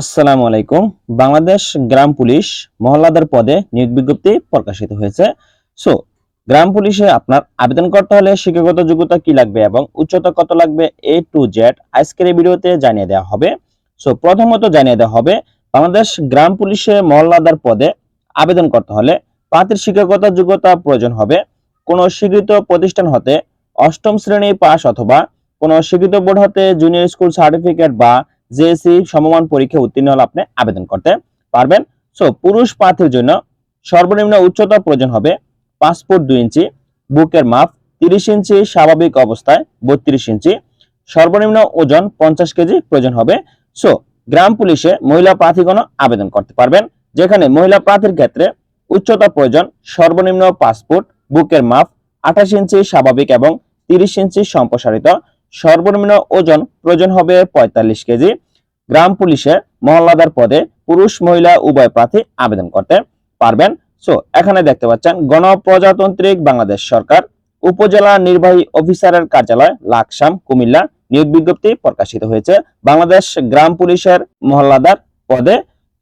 আসসালামু আলাইকুম। বাংলাদেশ গ্রাম পুলিশ মহল্লাদার পদে নিয়োগ বিজ্ঞপ্তি প্রকাশিত হয়েছে। সো গ্রাম পুলিশে আপনার আবেদন করতে হলে শিক্ষাগত যোগ্যতা কি লাগবে এবং উচ্চতা কত লাগবে এ টু জেড আজকের এই ভিডিওতে জানিয়ে দেওয়া হবে। সো প্রথমত জানিয়ে দেওয়া হবে, বাংলাদেশ গ্রাম পুলিশে মহল্লাদার পদে আবেদন করতে হলে প্রার্থীর শিক্ষাগত যোগ্যতা প্রয়োজন হবে। কোনো স্বীকৃত প্রতিষ্ঠান হতে অষ্টম শ্রেণি পাস অথবা কোনো স্বীকৃত বোর্ড হতে জুনিয়র স্কুল সার্টিফিকেট বা জেএসসি সমমান পরীক্ষা উত্তীর্ণ হলে আপনি আবেদন করতে পারবেন। সো পুরুষ প্রার্থীর জন্য সর্বনিম্ন উচ্চতা প্রয়োজন হবে পাসপোর্ট দুই ইঞ্চি, বুকের মাপ তিরিশ ইঞ্চি, স্বাভাবিক অবস্থায় বত্রিশ ইঞ্চি, সর্বনিম্ন ওজন পঞ্চাশ কেজি প্রয়োজন হবে। সো গ্রাম পুলিশে মহিলা প্রার্থীগণ আবেদন করতে পারবেন, যেখানে মহিলা প্রার্থীর ক্ষেত্রে উচ্চতা প্রয়োজন সর্বনিম্ন পাসপোর্ট বুকের মাপ আঠাশ ইঞ্চি, স্বাভাবিক এবং তিরিশ ইঞ্চি সম্প্রসারিত। সর্বনিম্ন ওজন প্রয়োজন হবে পঁয়তাল্লিশ কেজি। গ্রাম পুলিশে মহল্লাদার পদে পুরুষ, মহিলা, উভয় প্রার্থী আবেদন করতে পারবেন। সো এখানে দেখতে পাচ্ছেন গণপ্রজাতান্ত্রিক বাংলাদেশ সরকার, উপজেলা নির্বাহী অফিসারের কার্যালয়, লাকসাম, কুমিল্লা, নিয়োগ বিজ্ঞপ্তি প্রকাশিত হয়েছে। বাংলাদেশ গ্রাম পুলিশের মহল্লাদার পদে।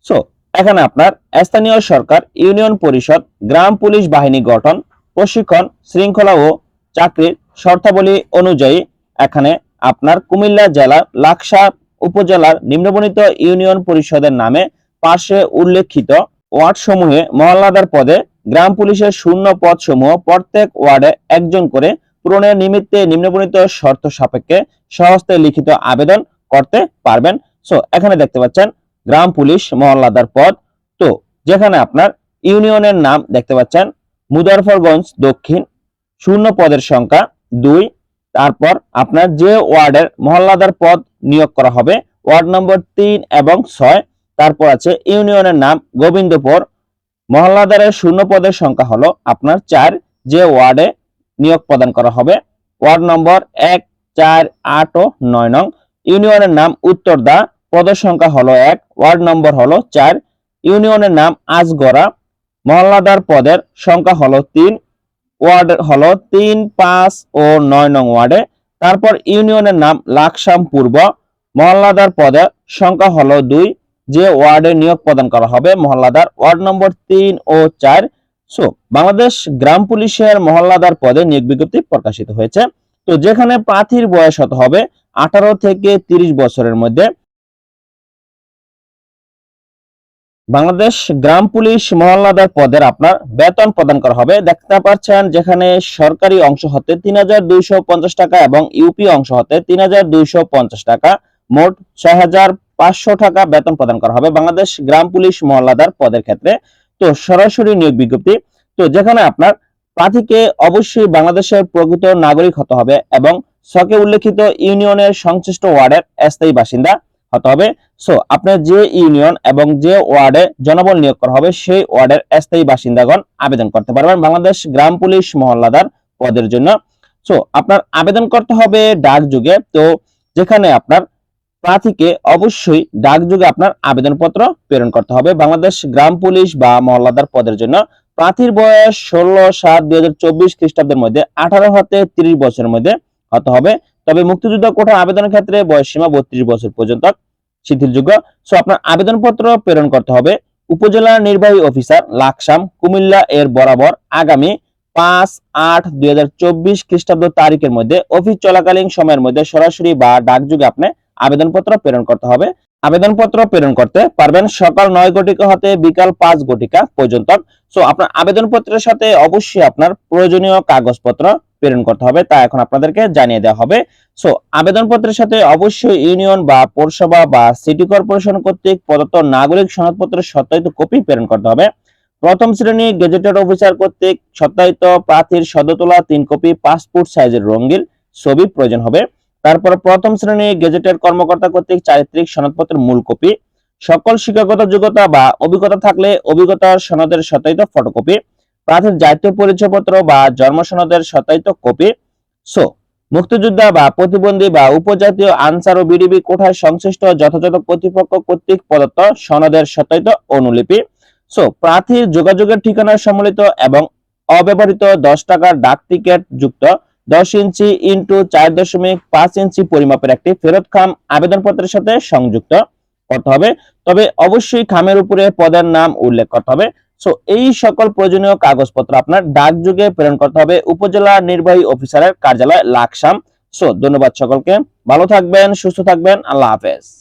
সো এখানে আপনার স্থানীয় সরকার, ইউনিয়ন পরিষদ, গ্রাম পুলিশ বাহিনী গঠন, প্রশিক্ষণ, শৃঙ্খলা ও চাকরির শর্তাবলী অনুযায়ী এখানে আপনার কুমিল্লা জেলার লাকসা উপজেলার নিম্নবণিত ইউনিয়ন পরিষদের নামে পাশে উল্লেখিত ওয়ার্ড সমূহে মহল্লাদার পদে গ্রাম পুলিশের শূন্য পদ সমূহ প্রত্যেক ওয়ার্ডে একজন করে পূরণের নিমিত্তে নিম্নবণিত শর্ত সাপেক্ষে সহস্তে লিখিত আবেদন করতে পারবেন। সো এখানে দেখতে পাচ্ছেন, গ্রাম পুলিশ মহল্লাদার পদ। তো, যেখানে আপনার ইউনিয়নের নাম দেখতে পাচ্ছেন, মুদারফরগঞ্জ দক্ষিণ, শূন্য পদের সংখ্যা দুই তারপর আপনার যে ওয়ার্ডের মহল্লাদার পদ নিয়োগ করা হবে, ওয়ার্ড নম্বর তিন এবং ছয়। তারপর আছে ইউনিয়নের নাম গোবিন্দপুর। মহল্লাদারের শূন্য পদের সংখ্যা হলো আপনার চার, যে ওয়ার্ডে নিয়োগ প্রদান করা হবে। ওয়ার্ড নম্বর এক, চার, আট ও নয় নং। ইউনিয়নের নাম উত্তরদা, পদের সংখ্যা হলো এক, ওয়ার্ড নম্বর হলো চার। ইউনিয়নের নাম আজগড়া। মহল্লাদার পদের সংখ্যা হলো তিন ওয়ার্ড হলো তিন, পাঁচ ও নয় নং ওয়ার্ডে। তারপর ইউনিয়নের নাম লাকসাম পূর্ব। মহল্লাদার পদের সংখ্যা হলো দুই, যে ওয়ার্ডে নিয়োগ প্রদান করা হবে মহল্লাদার ওয়ার্ড নম্বর তিন ও চার। সো, বাংলাদেশ গ্রাম পুলিশের মহল্লাদার পদে নিয়োগ বিজ্ঞপ্তি প্রকাশিত হয়েছে। তো, যেখানে প্রার্থীর বয়স হতে হবে আঠারো থেকে তিরিশ বছরের মধ্যে। বাংলাদেশ গ্রাম পুলিশ মহল্লাদার পদের আপনার বেতন প্রদান করা হবে। দেখতে পাচ্ছেন যেখানে সরকারি অংশ হতে তিন হাজার দুইশো পঞ্চাশ টাকা এবং ইউপি অংশ হতে তিন হাজার দুইশো পঞ্চাশ টাকা। মোট ছয় হাজার পাঁচশো টাকা বেতন প্রদান করা হবে বাংলাদেশ গ্রাম পুলিশ মহল্লাদার পদের ক্ষেত্রে। তো সরাসরি নিয়োগ বিজ্ঞপ্তি, তো যেখানে আপনার প্রার্থীকে অবশ্যই বাংলাদেশের প্রকৃত নাগরিক হতে হবে এবং সকে উল্লেখিত ইউনিয়নের সংশ্লিষ্ট ওয়ার্ডের স্থায়ী বাসিন্দা হতে হবে। সো আপনার যে ইউনিয়ন এবং যে ওয়ার্ডে জনবল নিয়োগ করা হবে, সেই ওয়ার্ডের স্থায়ী বাসিন্দাগণ আবেদন করতে পারবেন বাংলাদেশ গ্রাম পুলিশ মহল্লাদার পদের জন্য। সো আপনার আবেদন করতে হবে ডাক যুগে। তো, যেখানে আপনার প্রার্থীকে অবশ্যই ডাক যুগে আপনার আবেদনপত্র প্রেরণ করতে হবে বাংলাদেশ গ্রাম পুলিশ বা মহল্লাদার পদের জন্য। প্রার্থীর বয়স ষোলো সাত দুই হাজার চব্বিশ খ্রিস্টাব্দের মধ্যে, আঠারো হতে তিরিশ বছরের মধ্যে হতে হবে। তবে মুক্তিযুদ্ধ কোটা আবেদনের ক্ষেত্রে বয়স সীমা বত্রিশ বছর পর্যন্ত শিথিলযোগ্য। সো আপনার আবেদনপত্র প্রেরণ করতে হবে উপজেলা নির্বাহী অফিসার লাকসাম কুমিল্লা এর বরাবর আগামী পাঁচ আট দুই হাজার চব্বিশ খ্রিস্টাব্দ তারিখের মধ্যে অফিস চলাকালীন সময়ের মধ্যে সরাসরি বা ডাকযোগে আপনি আবেদনপত্র প্রেরণ করতে হবে। আবেদনপত্র প্রেরণ করতে পারবেন সকাল নয় ঘটিকা হতে বিকাল পাঁচ ঘটিকা পর্যন্ত। সো আপনার আবেদনপত্রের সাথে অবশ্যই আপনার প্রয়োজনীয় কাগজপত্র প্রেরণ করতে হবে, তা এখন আপনাদেরকে জানিয়ে দেওয়া হবে। সো আবেদনপত্রের সাথে অবশ্যই ইউনিয়ন বা পৌরসভা বা সিটি কর্পোরেশন কর্তৃক প্রদত্ত নাগরিক সনদপত্রের সত্যায়িত কপি প্রেরণ করতে হবে। প্রথম শ্রেণি গেজেটেড অফিসার কর্তৃক সত্যায়িত প্রার্থীর সদতলা তিন কপি পাসপোর্ট সাইজের রঙিন ছবি প্রয়োজন হবে। তারপর প্রথম শ্রেণি গেজেটেড কর্মকর্তা কর্তৃক চারিত্রিক সনদপত্রের মূল কপি। সকল শিক্ষাগত যোগ্যতা বা অভিজ্ঞতা থাকলে অভিজ্ঞতা সনদের সত্যায়িত ফটোকপি। প্রার্থীর জাতীয় পরিচয়পত্র বা জন্ম সনদের সত্যায়িত কপি। সো, মুক্তিযোদ্ধা বা প্রতিবন্ধী বা উপজাতীয় আনসার ও বিডিবি কোঠায় সংশ্লিষ্ট যথাযথ কর্তৃপক্ষ কর্তৃক প্রদত্ত সনদের সত্যায়িত অনুলিপি। সো, প্রার্থীর যোগাযোগের ঠিকানা সম্মিলিত এবং অব্যবহৃত দশ টাকার ডাক টিকিট যুক্ত দশ ইঞ্চি ইন্টু চার দশমিক পাঁচ ইঞ্চি পরিমাপের একটি ফেরত খাম আবেদনপত্রের সাথে সংযুক্ত করতে হবে। তবে অবশ্যই খামের উপরে পদের নাম উল্লেখ করতে হবে। সো এই সকল প্রয়োজনীয় কাগজপত্র আপনার ডাক যুগে প্রেরণ করতে হবে উপজেলা নির্বাহী অফিসারের কার্যালয় লাকসাম। সো ধন্যবাদ সকলকে। ভালো থাকবেন, সুস্থ থাকবেন। আল্লাহ হাফেজ।